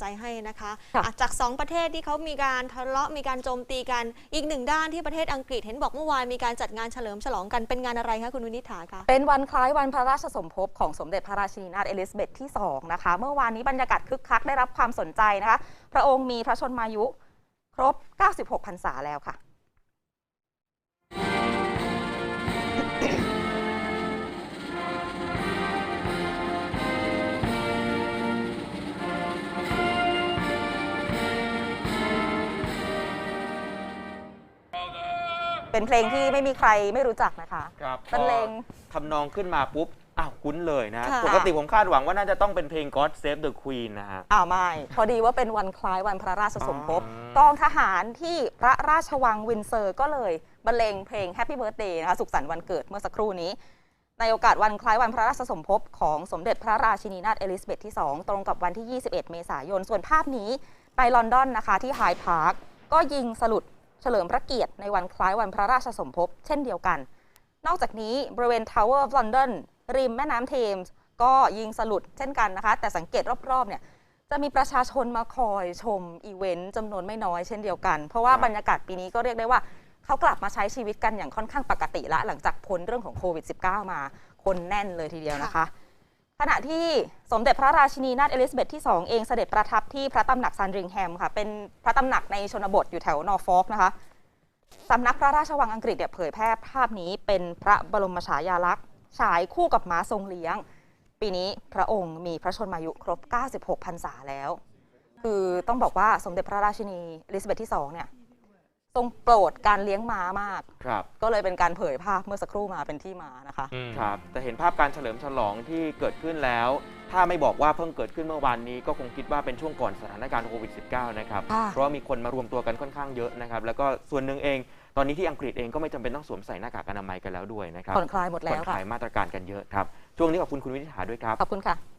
ใจให้นะคะค่ะอะจาก 2 ประเทศที่เขามีการทะเลาะมีการโจมตีกันอีกหนึ่งด้านที่ประเทศอังกฤษเห็นบอกเมื่อวานมีการจัดงานเฉลิมฉลองกันเป็นงานอะไรคะคุณวินิษฐาคะเป็นวันคล้ายวันพระราชสมภพของสมเด็จพระราชินีนาถเอลิซาเบธที่ 2 นะคะ เมื่อวานนี้บรรยากาศคึกคักได้รับความสนใจนะคะ พระองค์มีพระชนมายุ ครบ 96พรรษาแล้วค่ะ เป็นเพลงที่ไม่มีใครไม่รู้จักนะคะ ครับบรรเลงพอทำนองขึ้นมาปุ๊บ อ้าวคุ้นเลยนะ ค่ะ ปกติผมคาดหวังว่าน่าจะต้องเป็นเพลง God Save the Queen นะฮะ อ้าวไม่ พอดีว่าเป็นวันคล้ายวันพระราชสมภพอ๋อ กองทหารที่พระราชวังวินเซอร์ก็เลยบรรเลงเพลง Happy Birthday นะคะสุขสันต์วันเกิดเมื่อสักครู่นี้ ในโอกาสวันคล้ายวันพระราชสมภพของสมเด็จพระราชินีนาถเอลิซาเบธที่ 2 ตรงกับวันที่ 21 เมษายน ส่วนภาพนี้ไปลอนดอนนะคะที่ไฮพาร์คก็ยิงสลุด เฉลิมพระเกียรติในวันคล้ายวันพระราชสมภพเช่นเดียวกัน นอกจากนี้บริเวณ Tower of London ริมแม่น้ำเทมส์ก็ยิงสลุดเช่นกันนะคะ แต่สังเกตรอบๆเนี่ยจะมีประชาชนมาคอยชมอีเวนต์จำนวนไม่น้อยเช่นเดียวกัน เพราะว่าบรรยากาศปีนี้ก็เรียกได้ว่าเขากลับมาใช้ชีวิตกันอย่างค่อนข้างปกติละหลังจากพ้นเรื่องของโควิด -19 มาคนแน่นเลยทีเดียวนะคะ ขณะที่สมเด็จพระราชินีนาถเอลิซาเบธที่ 2 เองเสด็จประทับที่พระตำหนักซันริงแฮมค่ะ เป็นพระตำหนักในชนบทอยู่แถวนอร์ฟอล์กนะคะสำนักพระราชวังอังกฤษเนี่ยเผยแพร่ภาพนี้เป็นพระบรมฉายาลักษณ์ฉายคู่กับม้าทรงเลี้ยง ปีนี้พระองค์มีพระชนมายุครบ 96พรรษาแล้ว คือต้องบอกว่าสมเด็จพระราชินีเอลิซาเบธที่2เนี่ย ทรงโปรดการเลี้ยงม้ามาก ครับ ก็เลยเป็นการเผยภาพเมื่อสักครู่มาเป็นที่มานะคะครับ แต่เห็นภาพการเฉลิมฉลองที่เกิดขึ้นแล้ว ถ้าไม่บอกว่าเพิ่งเกิดขึ้นเมื่อวานนี้ ก็คงคิดว่าเป็นช่วงก่อนสถานการณ์โควิด -19 นะครับ ค่ะ เพราะว่ามีคนมารวมตัวกันค่อนข้างเยอะนะครับ แล้วก็ส่วนหนึ่งเอง ตอนนี้ที่อังกฤษเองก็ไม่จำเป็นต้องสวมใส่หน้ากากอนามัยกันแล้วด้วยนะครับผ่อนคลายหมดแล้วผ่อนคค่ะ ลายมาตรการกันเยอะครับ ช่วงนี้ขอบคุณคุณวินิษฐาด้วยครับ ขอบคุณค่ะ